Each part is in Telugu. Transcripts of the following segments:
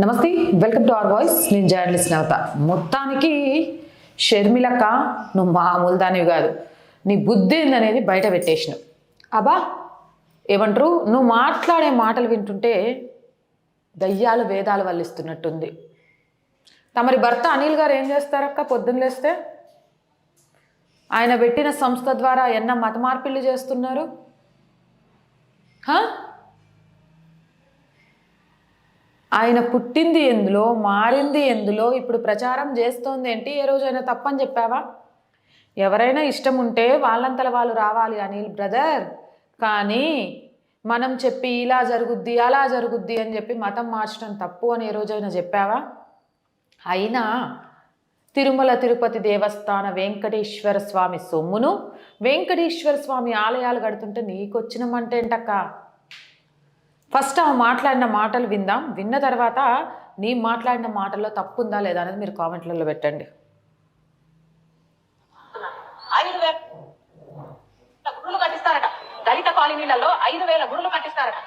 నమస్తే వెల్కమ్ టు అవర్ వాయిస్. నేను జర్నలిస్ట్ నవత. మొత్తానికి షర్మిలక్క నువ్వు మామూలు దానివి కాదు. నీ బుద్ధి ఏందనేది బయట పెట్టేసినావు. అబ్బా ఏమంటారు? నువ్వు మాట్లాడే మాటలు వింటుంటే దయ్యాలు వేదాలు వల్లిస్తున్నట్టుంది. తమరి భర్త అనిల్ గారు ఏం చేస్తారక్క పొద్దున్న లేస్తే? ఆయన పెట్టిన సంస్థ ద్వారా ఎన్న మత మార్పిళ్ళు చేస్తున్నారు హా? ఆయన పుట్టింది ఎందులో మారింది ఎందులో ఇప్పుడు ప్రచారం చేస్తోంది ఏంటి ఏ రోజైనా తప్పని చెప్పావా? ఎవరైనా ఇష్టం ఉంటే వాళ్ళంతల వాళ్ళు రావాలి అనిల్ బ్రదర్. కానీ మనం చెప్పి ఇలా జరుగుద్ది అలా జరుగుద్ది అని చెప్పి మతం మార్చడం తప్పు అని ఏ రోజైనా చెప్పావా? అయినా తిరుమల తిరుపతి దేవస్థాన వెంకటేశ్వర స్వామి సొమ్మును వెంకటేశ్వర స్వామి ఆలయాలు కడుతుంటే నీకొచ్చిన మంట ఏంటక్క? ఫస్ట్ ఆమె మాట్లాడిన మాటలు విందాం. విన్న తర్వాత నీ మాట్లాడిన మాటల్లో తప్పు ఉందా లేదా అనేది మీరు కామెంట్లలో పెట్టండి. గుడులు కట్టిస్తారట. దళిత కాలనీలలో ఐదు వేల గుడులు కట్టిస్తారట.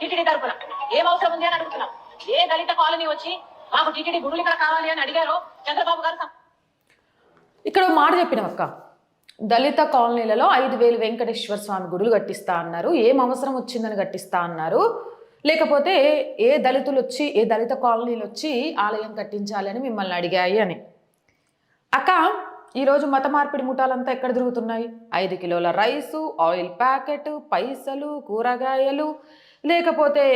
టిటిడి తరపున. ఏం అవసరం ఉంది అని అడుగుతున్నాం. ఏ దళిత కాలనీ వచ్చి మాకు టిటిడి గుడులు ఇక్కడ కావాలి అని అడిగారో చంద్రబాబు గారు ఇక్కడ మాట చెప్పినాం అక్క. దళిత కాలనీలలో ఐదు వేలు వెంకటేశ్వర స్వామి గుడులు కట్టిస్తా అన్నారు. ఏం అవసరం వచ్చిందని కట్టిస్తా అన్నారు. లేకపోతే ఏ దళితులు వచ్చి ఏ దళిత కాలనీలు వచ్చి ఆలయం కట్టించాలి అని మిమ్మల్ని అడిగాయి అని. అక్క ఈరోజు మత మార్పిడి ముఠాలంతా ఎక్కడ తిరుగుతున్నాయి? ఐదు కిలోల రైసు ఆయిల్ ప్యాకెట్ పైసలు కూరగాయలు లేకపోతే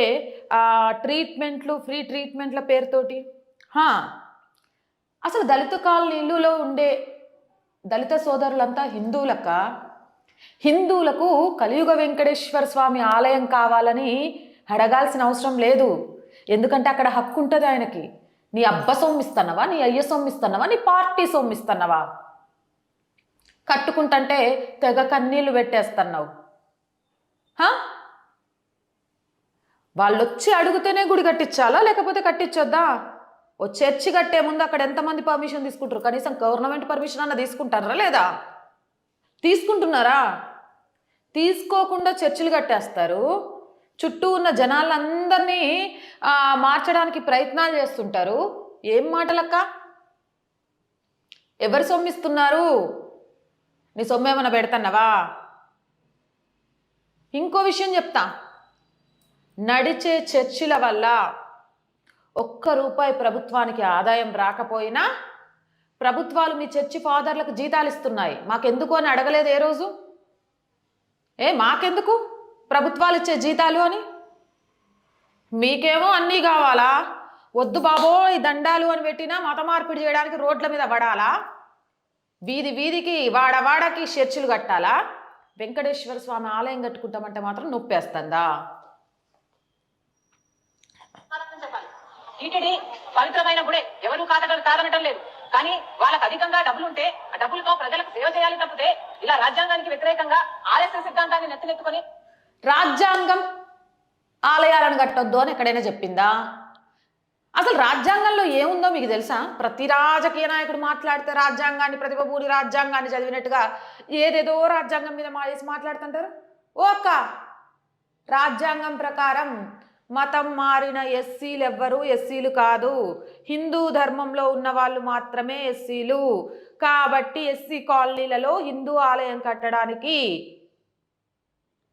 ట్రీట్మెంట్లు ఫ్రీ ట్రీట్మెంట్ల పేరుతోటి? అసలు దళిత కాలనీలలో ఉండే దళిత సోదరులంతా హిందువులక హిందువులకు కలియుగ వెంకటేశ్వర స్వామి ఆలయం కావాలని అడగాల్సిన అవసరం లేదు. ఎందుకంటే అక్కడ హక్కు ఉంటుంది ఆయనకి. నీ అబ్బ సొమ్మిస్తున్నావా నీ అయ్య సొమ్మిస్తున్నావా నీ పార్టీ సొమ్మిస్తున్నావా? కట్టుకుంటుంటే తెగ కన్నీళ్ళు పెట్టేస్తున్నావు. వాళ్ళొచ్చి వాళ్ళు వచ్చి గుడి కట్టించాలా లేకపోతే కట్టించొద్దా? ఓ చర్చి కట్టే ముందు అక్కడ ఎంతమంది పర్మిషన్ తీసుకుంటారు? కనీసం గవర్నమెంట్ పర్మిషన్ అన్న తీసుకుంటారా లేదా? తీసుకుంటున్నారా? తీసుకోకుండా చర్చిలు కట్టేస్తారు. చుట్టూ ఉన్న జనాలందరినీ మార్చడానికి ప్రయత్నాలు చేస్తుంటారు. ఏం మాటలక్క? ఎవరు సొమ్మిస్తున్నారు? నీ సొమ్ము ఏమైనా పెడతన్నావా? ఇంకో విషయం చెప్తా. నడిచే చర్చిల వల్ల ఒక్క రూపాయి ప్రభుత్వానికి ఆదాయం రాకపోయినా ప్రభుత్వాలు మీ చర్చి ఫాదర్లకు జీతాలు ఇస్తున్నాయి. మాకెందుకు అని అడగలేదు ఏ రోజు? ఏ మాకెందుకు ప్రభుత్వాలు ఇచ్చే జీతాలు అని? మీకేమో అన్నీ కావాలా? వద్దు బాబో ఈ దండాలు అని పెట్టినా మత మార్పిడి చేయడానికి రోడ్ల మీద పడాలా? వీధి వీధికి వాడవాడకి చర్చిలు కట్టాలా? వెంకటేశ్వర స్వామి ఆలయం కట్టుకుంటామంటే మాత్రం నొప్పేస్తుందా? టీటీడీ పవిత్రమైన గుడే. ఎవరు కాదట కాదనటం లేదు. కానీ వాళ్ళకి అధికంగా డబ్బులుంటే ఆ డబ్బులతో ప్రజలకు సేవ చేయాలి తప్పితే ఇలా రాజ్యాంగానికి వ్యతిరేకంగా ఆర్ఎస్ఎస్ సిద్ధాంతాన్ని నెత్తినెత్తుకొని రాజ్యాంగం ఆలయాలను కట్టొద్దు అని ఎక్కడైనా చెప్పిందా? అసలు రాజ్యాంగంలో ఏముందో మీకు తెలుసా? ప్రతి రాజకీయ నాయకుడు మాట్లాడితే రాజ్యాంగాన్ని ప్రతిభభూని రాజ్యాంగాన్ని చదివినట్టుగా ఏదేదో రాజ్యాంగం మీద మానేసి మాట్లాడుతుంటారు. ఓ రాజ్యాంగం ప్రకారం మతం మారిన ఎస్సీలు ఎవ్వరూ ఎస్సీలు కాదు. హిందూ ధర్మంలో ఉన్న వాళ్ళు మాత్రమే ఎస్సీలు. కాబట్టి ఎస్సీ కాలనీలలో హిందూ ఆలయం కట్టడానికి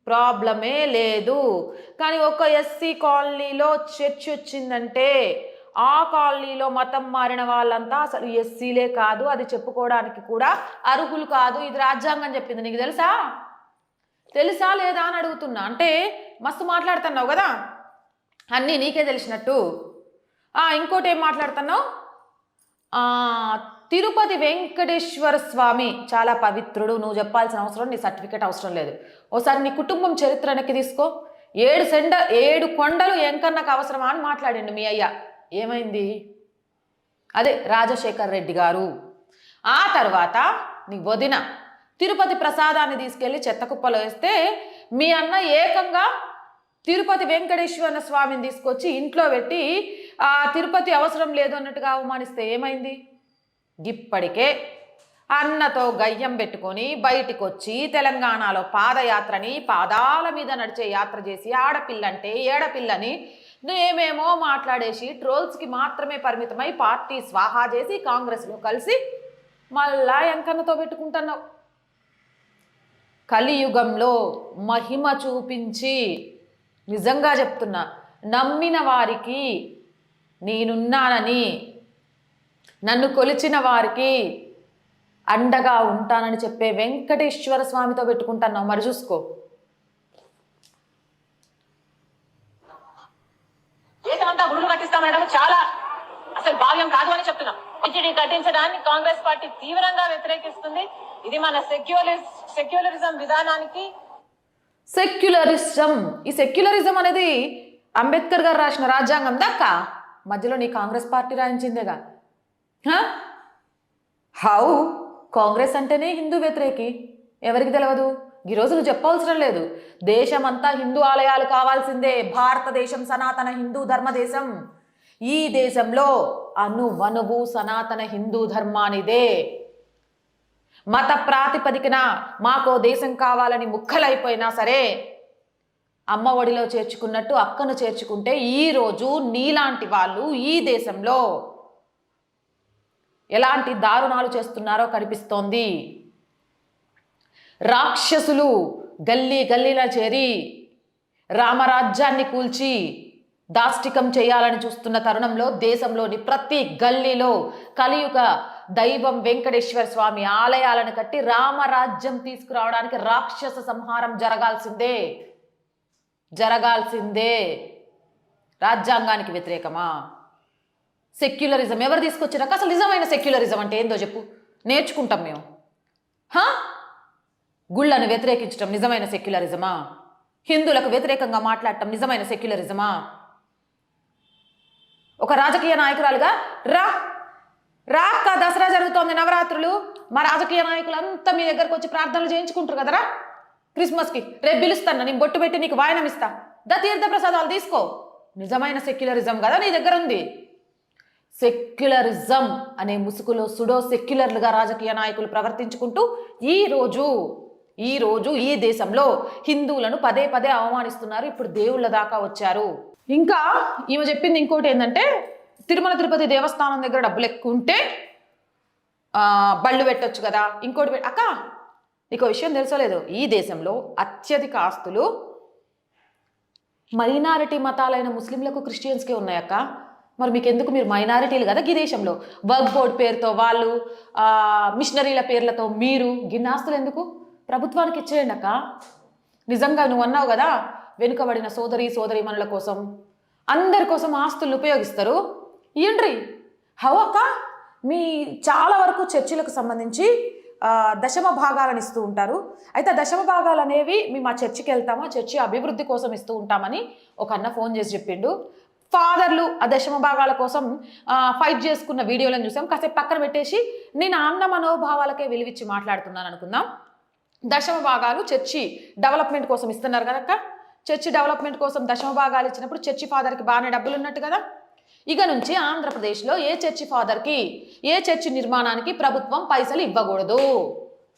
ప్రాబ్లమే లేదు. కానీ ఒక ఎస్సీ కాలనీలో చర్చ్ వచ్చిందంటే ఆ కాలనీలో మతం మారిన వాళ్ళంతా అసలు ఎస్సీలే కాదు. అది చెప్పుకోవడానికి కూడా అర్హులు కాదు. ఇది రాజ్యాంగం చెప్పింది. నీకు తెలుసా? తెలుసా లేదా అని అడుగుతున్నా. అంటే మస్తు మాట్లాడుతున్నావు కదా? అన్నీ నీకే తెలిసినట్టు. ఇంకోటి ఏం మాట్లాడుతున్నావు తిరుపతి వెంకటేశ్వర స్వామి చాలా పవిత్రుడు నువ్వు చెప్పాల్సిన అవసరం నీ సర్టిఫికేట్ అవసరం లేదు. ఓసారి నీ కుటుంబం చరిత్ర వెనక్కి తీసుకో. ఏడు సెండ ఏడు కొండలు ఎంకన్నకు అవసరమా అని మాట్లాడండి మీ అయ్య. ఏమైంది? అదే రాజశేఖర్ రెడ్డి గారు. ఆ తర్వాత నీ వదిన తిరుపతి ప్రసాదాన్ని తీసుకెళ్ళి చెత్త కుప్పలో వేస్తే మీ అన్న ఏకంగా తిరుపతి వెంకటేశ్వర స్వామిని తీసుకొచ్చి ఇంట్లో పెట్టి ఆ తిరుపతి అవసరం లేదు అన్నట్టుగా అవమానిస్తే ఏమైంది? ఇప్పటికే అన్నతో గయ్యం పెట్టుకొని బయటికి వచ్చి తెలంగాణలో పాదయాత్రని పాదాల మీద నడిచే యాత్ర చేసి ఆడపిల్లంటే ఏడపిల్లని ఏమేమో మాట్లాడేసి ట్రోల్స్కి మాత్రమే పరిమితమై పార్టీ స్వాహా చేసి కాంగ్రెస్లో కలిసి మళ్ళా ఎంకన్నతో పెట్టుకుంటున్నావు. కలియుగంలో మహిమ చూపించి నిజంగా చెప్తున్నా నమ్మిన వారికి నేనున్నానని నన్ను కొలిచిన వారికి అండగా ఉంటానని చెప్పే వెంకటేశ్వర స్వామితో పెట్టుకుంటాను మరి చూసుకో. దేశమంతా గుడులు కట్టిస్తామనడం చాలా. అసలు భావ్యం కాదు అని చెప్తున్నాం. టీటీడీ కట్టించడాన్ని కాంగ్రెస్ పార్టీ తీవ్రంగా వ్యతిరేకిస్తుంది. ఇది మన సెక్యులర్ సెక్యులరిజం విధానానికి సెక్యులరిజం ఈ సెక్యులరిజం అనేది అంబేద్కర్ గారు రాసిన రాజ్యాంగం దక్క మధ్యలో నీ కాంగ్రెస్ పార్టీ రాయించిందేగా? హౌ? కాంగ్రెస్ అంటేనే హిందూ వ్యతిరేకి. ఎవరికి తెలియదు ఈ నువ్వు చెప్పవలసిన లేదు. దేశమంతా హిందూ ఆలయాలు కావాల్సిందే. భారతదేశం సనాతన హిందూ ధర్మదేశం. ఈ దేశంలో అనువనువు సనాతన హిందూ ధర్మానిదే. మత ప్రాతిపదికన మాకో దేశం కావాలని ముక్కలైపోయినా సరే అమ్మ ఒడిలో చేర్చుకున్నట్టు అక్కను చేర్చుకుంటే ఈరోజు నీలాంటి వాళ్ళు ఈ దేశంలో ఎలాంటి దారుణాలు చేస్తున్నారో కనిపిస్తోంది. రాక్షసులు గల్లీ గల్లీలా చేరి రామరాజ్యాన్ని కూల్చి దాష్టికం చేయాలని చూస్తున్న తరుణంలో దేశంలోని ప్రతి గల్లీలో కలియుగ దైవం వెంకటేశ్వర స్వామి ఆలయాలను కట్టి రామరాజ్యం తీసుకురావడానికి రాక్షస సంహారం జరగాల్సిందే. జరగాల్సిందే. రాజ్యాంగానికి వ్యతిరేకమా? సెక్యులరిజం ఎవరు తీసుకొచ్చినాక అసలు నిజమైన సెక్యులరిజం అంటే ఏందో చెప్పు. నేర్చుకుంటాం మేము. హా? గుళ్ళను వ్యతిరేకించడం నిజమైన సెక్యులరిజమా? హిందువులకు వ్యతిరేకంగా మాట్లాడటం నిజమైన సెక్యులరిజమా? ఒక రాజకీయ నాయకురాలుగా రా. రాక దసరా జరుగుతోంది నవరాత్రులు. మా రాజకీయ నాయకులంతా మీ దగ్గరకు వచ్చి ప్రార్థనలు చేయించుకుంటారు కదరా? క్రిస్మస్కి. రేపు పిలుస్తాను నేను బొట్టు పెట్టి నీకు వాయనం ఇస్తా. ద తీర్థ ప్రసాదాలు తీసుకో. నిజమైన సెక్యులరిజం కదా నీ దగ్గర ఉంది. సెక్యులరిజం అనే ముసుగులో సుడో సెక్యులర్లుగా రాజకీయ నాయకులు ప్రవర్తించుకుంటూ ఈరోజు ఈరోజు ఈ రోజు ఈ దేశంలో హిందువులను పదే పదే అవమానిస్తున్నారు. ఇప్పుడు దేవుళ్ళ దాకా వచ్చారు. ఇంకా ఈమె చెప్పింది ఇంకోటి ఏంటంటే తిరుమల తిరుపతి దేవస్థానం దగ్గర డబ్బులు ఎక్కువ ఉంటే బళ్ళు పెట్టొచ్చు కదా. ఇంకోటి పెట్ అక్క నీకు విషయం తెలుసలేదు. ఈ దేశంలో అత్యధిక ఆస్తులు మైనారిటీ మతాలైన ముస్లింలకు క్రిస్టియన్స్కే ఉన్నాయక్క మరి మీకు ఎందుకు మీరు మైనారిటీలు కదా ఈ దేశంలో? వర్క్ బోర్డ్ పేరుతో వాళ్ళు మిషనరీల పేర్లతో మీరు గిన్నె ఆస్తులు ఎందుకు? ప్రభుత్వానికి ఇచ్చేయండి అక్క. నిజంగా నువ్వు అన్నావు కదా వెనుకబడిన సోదరి సోదరీమణుల కోసం అందరి కోసం ఆస్తులు ఉపయోగిస్తారు. ఏంట్రీ హౌ మీ చాలా వరకు చర్చిలకు సంబంధించి దశమ భాగాలను ఇస్తూ ఉంటారు. అయితే దశమ భాగాలు అనేవి మేము ఆ చర్చికి వెళ్తామా చర్చి అభివృద్ధి కోసం ఇస్తూ ఉంటామని ఒక అన్న ఫోన్ చేసి చెప్పిండు. ఫాదర్లు ఆ దశమ భాగాల కోసం ఫైట్ చేసుకున్న వీడియోలను చూసాం. కాసేపు పక్కన పెట్టేసి నేను అన్న మనోభావాలకే విలువిచ్చి మాట్లాడుతున్నాను అనుకుందాం. దశమ భాగాలు చర్చి డెవలప్మెంట్ కోసం ఇస్తున్నారు కదక్క చర్చి డెవలప్మెంట్ కోసం దశమ భాగాలు ఇచ్చినప్పుడు చర్చి ఫాదర్కి బాగానే డబ్బులు ఉన్నట్టు కదా. ఇక నుంచి ఆంధ్రప్రదేశ్లో ఏ చర్చి ఫాదర్కి ఏ చర్చి నిర్మాణానికి ప్రభుత్వం పైసలు ఇవ్వకూడదు.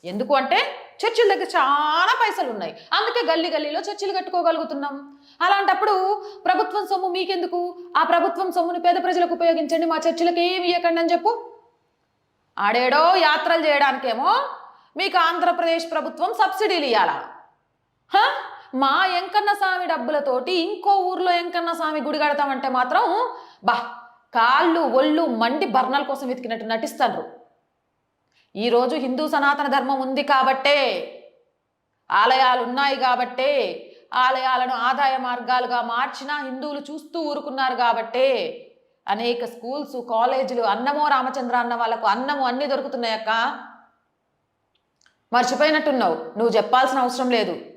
ఎందుకు అంటే చర్చిల దగ్గర చాలా పైసలు ఉన్నాయి. అందుకే గల్లీ గల్లీలో చర్చిలు కట్టుకోగలుగుతున్నాం. అలాంటప్పుడు ప్రభుత్వం సొమ్ము మీకెందుకు? ఆ ప్రభుత్వం సొమ్ముని పేద ప్రజలకు ఉపయోగించండి మా చర్చిలకు ఏమి ఇవ్వకండి అని చెప్పు. ఆడేడో యాత్రలు చేయడానికేమో మీకు ఆంధ్రప్రదేశ్ ప్రభుత్వం సబ్సిడీలు ఇవ్వాలా మా ఎంకన్న స్వామి డబ్బులతోటి ఇంకో ఊర్లో ఎంకన్న స్వామి గుడి కడతామంటే మాత్రం బా కాళ్ళు ఒళ్ళు మండి బర్ణాల కోసం వెతికినట్టు నటిస్తారు ఈరోజు హిందూ సనాతన ధర్మం ఉంది కాబట్టే ఆలయాలు ఉన్నాయి కాబట్టే ఆలయాలను ఆదాయ మార్గాలుగా మార్చినా హిందువులు చూస్తూ ఊరుకున్నారు కాబట్టే అనేక స్కూల్స్ కాలేజీలు అన్నమో రామచంద్ర అన్న వాళ్ళకు అన్నము అన్నీ దొరుకుతున్నాయక్క. మర్చిపోయినట్టున్నావు. నువ్వు చెప్పాల్సిన అవసరం లేదు.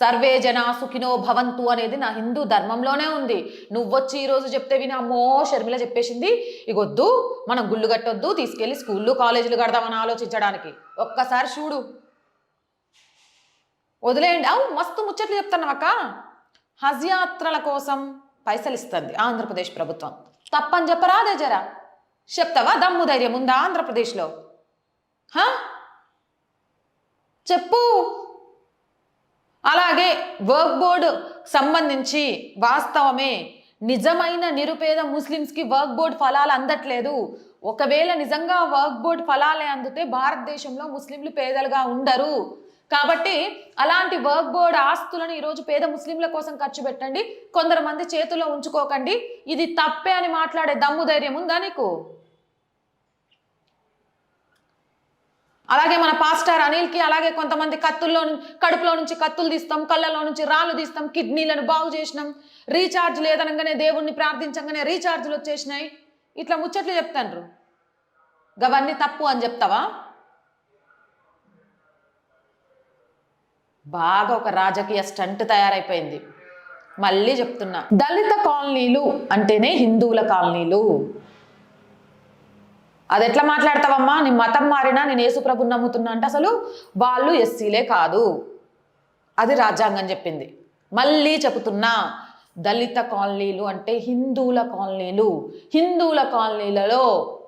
సర్వే జన సుఖినో భవంతు అనేది నా హిందూ ధర్మంలోనే ఉంది. నువ్వొచ్చి ఈరోజు చెప్తే విని అమ్మో షర్మిల చెప్పేసింది. ఇగొద్దు మనం గుళ్ళు కట్టొద్దు తీసుకెళ్ళి స్కూళ్ళు కాలేజీలు కడదామని ఆలోచించడానికి. ఒక్కసారి చూడు. వదిలేయండి. అవు మస్తు ముచ్చట్లు చెప్తున్నావక్క హజ్ యాత్రల కోసం పైసలు ఇస్తుంది ఆంధ్రప్రదేశ్ ప్రభుత్వం. తప్పని చెప్పరాదే జరా? చెప్తావా? దమ్ము ధైర్యం ఉందా ఆంధ్రప్రదేశ్లో? హా? చెప్పు. అలాగే వర్క్ బోర్డు సంబంధించి వాస్తవమే. నిజమైన నిరుపేద ముస్లిమ్స్కి వర్క్ బోర్డ్ ఫలాలు అందట్లేదు. ఒకవేళ నిజంగా వర్క్ బోర్డ్ ఫలాలే అందితే భారతదేశంలో ముస్లింలు పేదలుగా ఉండరు. కాబట్టి అలాంటి వర్క్ బోర్డ్ ఆస్తులను ఈరోజు పేద ముస్లింల కోసం ఖర్చు పెట్టండి. కొందరు మంది చేతుల్లో ఉంచుకోకండి. ఇది తప్పే అని మాట్లాడే దమ్ము ధైర్యం ఉందా నీకు? అలాగే మన పాస్టర్ అనిల్కి అలాగే కొంతమంది కత్తుల్లో కడుపులో నుంచి కత్తులు తీస్తాం కళ్ళలో నుంచి రాళ్ళు తీస్తాం కిడ్నీలను బాగు చేసినాం. రీఛార్జ్ లేదనగానే దేవుణ్ణి ప్రార్థించగానే రీఛార్జ్లు వచ్చేసినాయి. ఇట్లా ముచ్చట్లు చెప్తాండ్రు. గవన్నీ తప్పు అని చెప్తావా? బాగా ఒక రాజకీయ స్టంట్ తయారైపోయింది. మళ్ళీ చెప్తున్నా. దళిత కాలనీలు అంటేనే హిందువుల కాలనీలు. అది ఎట్లా మాట్లాడతావమ్మా? నీ మతం మారినా నేను యేసుప్రభుని నమ్ముతున్నా అంటే అసలు వాళ్ళు ఎస్సీలే కాదు. అది రాజ్యాంగం చెప్పింది. మళ్ళీ చెబుతున్నా దళిత కాలనీలు అంటే హిందువుల కాలనీలు. హిందువుల కాలనీలలో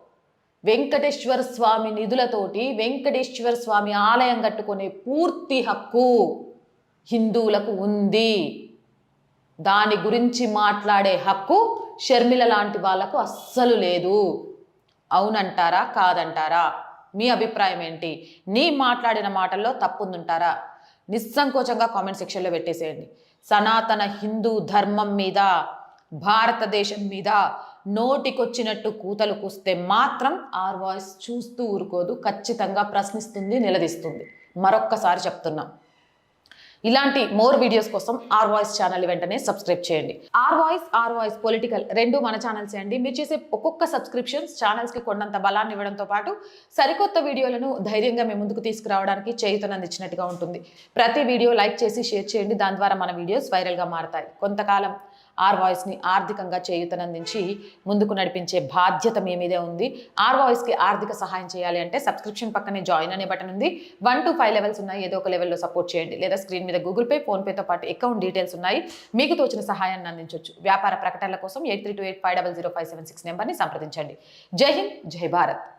వెంకటేశ్వర స్వామి నిధులతోటి వెంకటేశ్వర స్వామి ఆలయం కట్టుకునే పూర్తి హక్కు హిందువులకు ఉంది. దాని గురించి మాట్లాడే హక్కు షర్మిల లాంటి వాళ్ళకు అస్సలు లేదు. అవునంటారా? కాదంటారా? మీ అభిప్రాయం ఏంటి? నీ మాట్లాడిన మాటల్లో తప్పుందంటారా? నిస్సంకోచంగా కామెంట్ సెక్షన్లో పెట్టేసేయండి. సనాతన హిందూ ధర్మం మీద భారతదేశం మీద నోటికొచ్చినట్టు కూతలు కూస్తే మాత్రం ఆర్ వాయిస్ చూస్తూ ఊరుకోదు ఖచ్చితంగా ప్రశ్నిస్తుంది నిలదీస్తుంది. మరొక్కసారి చెప్తున్నాం. ఇలాంటి మోర్ వీడియోస్ కోసం ఆర్ వాయిస్ ఛానల్ వెంటనే సబ్స్క్రైబ్ చేయండి. R voice R voice political రెండు మన ఛానల్స్ అండి? మీరు చేసే ఒక్కొక్క సబ్స్క్రిప్షన్స్ ఛానల్స్కి కొండంత బలాన్ని ఇవ్వడంతో పాటు సరికొత్త వీడియోలను ధైర్యంగా మేము ముందుకు తీసుకురావడానికి చేయుతనందించినట్టుగా ఉంటుంది. ప్రతి వీడియో లైక్ చేసి షేర్ చేయండి. దాని ద్వారా మన వీడియోస్ వైరల్గా మారతాయి. కొంతకాలం ఆర్ వాయిస్ని ఆర్థికంగా చేయుతనందించి ముందుకు నడిపించే బాధ్యత మీ మీదే ఉంది. ఆర్ వాయిస్కి ఆర్థిక సహాయం చేయాలి అంటే సబ్స్క్రిప్షన్ పక్కనే జాయిన్ అనే బటన్ ఉంది. వన్ టు ఫైవ్ లెవెల్స్ ఉన్నాయి. ఏదో ఒక లెవెల్లో సపోర్ట్ చేయండి. లేదా స్క్రీన్ మీద గూగుల్ పే ఫోన్పేతో పాటు అకౌంట్ డీటెయిల్స్ ఉన్నాయి. మీకు తోచిన సహాయాన్ని అందించవచ్చు వ్యాపార ప్రకటనల కోసం eight three two eight five double zero five seven six నెంబర్ని సంప్రదించండి. జై హింద్ జై భారత్.